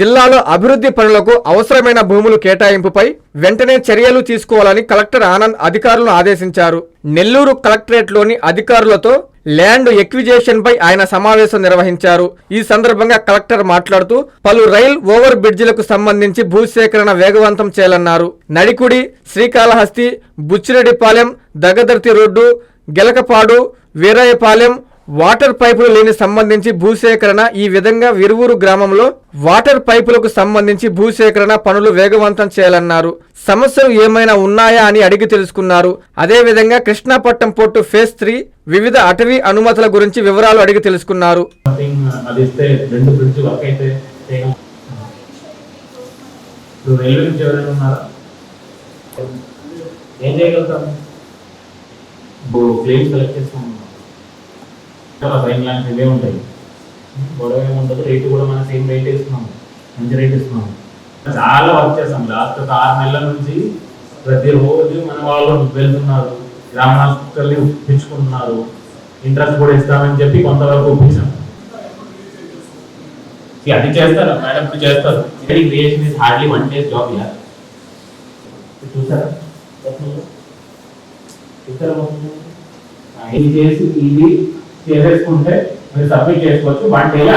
జిల్లాలో అభివృద్ధి పనులకు అవసరమైన భూములు కేటాయింపుపై వెంటనే చర్యలు తీసుకోవాలని కలెక్టర్ ఆనంద్ అధికారులను ఆదేశించారు. నెల్లూరు కలెక్టరేట్లోని అధికారులతో ల్యాండ్ ఎక్విజేషన్ పై ఆయన సమావేశం నిర్వహించారు. ఈ సందర్భంగా కలెక్టర్ మాట్లాడుతూ పలు రైల్ ఓవర్ బ్రిడ్జిలకు సంబంధించి భూసేకరణ వేగవంతం చేయాలన్నారు. నడికుడి శ్రీకాళహస్తి బుచ్చిరెడ్డిపాలెం దగదర్తి రోడ్డు గెలకపాడు వీరయ్యపాలెం వాటర్ పైపులు లేని సంబంధించి భూసేకరణ ఈ విధంగా విరువూరు గ్రామంలో వాటర్ పైపులకు సంబంధించి భూసేకరణ పనులు వేగవంతం చేయాలన్నారు. సమస్యలు ఏమైనా ఉన్నాయా అని అడిగి తెలుసుకున్నారు. అదేవిధంగా కృష్ణాపట్నం పోర్టు ఫేజ్ త్రీ వివిధ అటవీ అనుమతుల గురించి వివరాలు అడిగి తెలుసుకున్నారు. ఏం? చేయగలుగుతాం? ఇప్పుడు కలెక్ట్ చేస్తాం ఫైన్ లాంటివి ఇవే ఉంటాయి. గొడవ ఏముంటుంది రేటు కూడా మనం సేమ్ రేట్ ఇస్తున్నాము మంచి రేట్ ఇస్తున్నాము చాలా వర్క్ చేస్తాం. లాస్ట్ ఒక ఆరు నెలల నుంచి ప్రతిరోజు మన వాళ్ళు వెళ్తున్నారు. గ్రామాలకి ఒప్పించుకుంటున్నారు. ఇంట్రెస్ట్ కూడా ఇస్తామని చెప్పి కొంతవరకు ఒప్పించాం. అది చేస్తారు. మేడం ఇప్పుడు చేస్తారు. Creation is hardly one days job yeah చూసారా? చూసారా ఇది చేసి ఇది చేసేసుకుంటే మీరు సబ్మిట్ చేసుకోవచ్చు. వన్ డేలో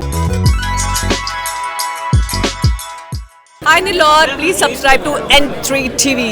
बेंगलुरु आई नील please subscribe to N three TV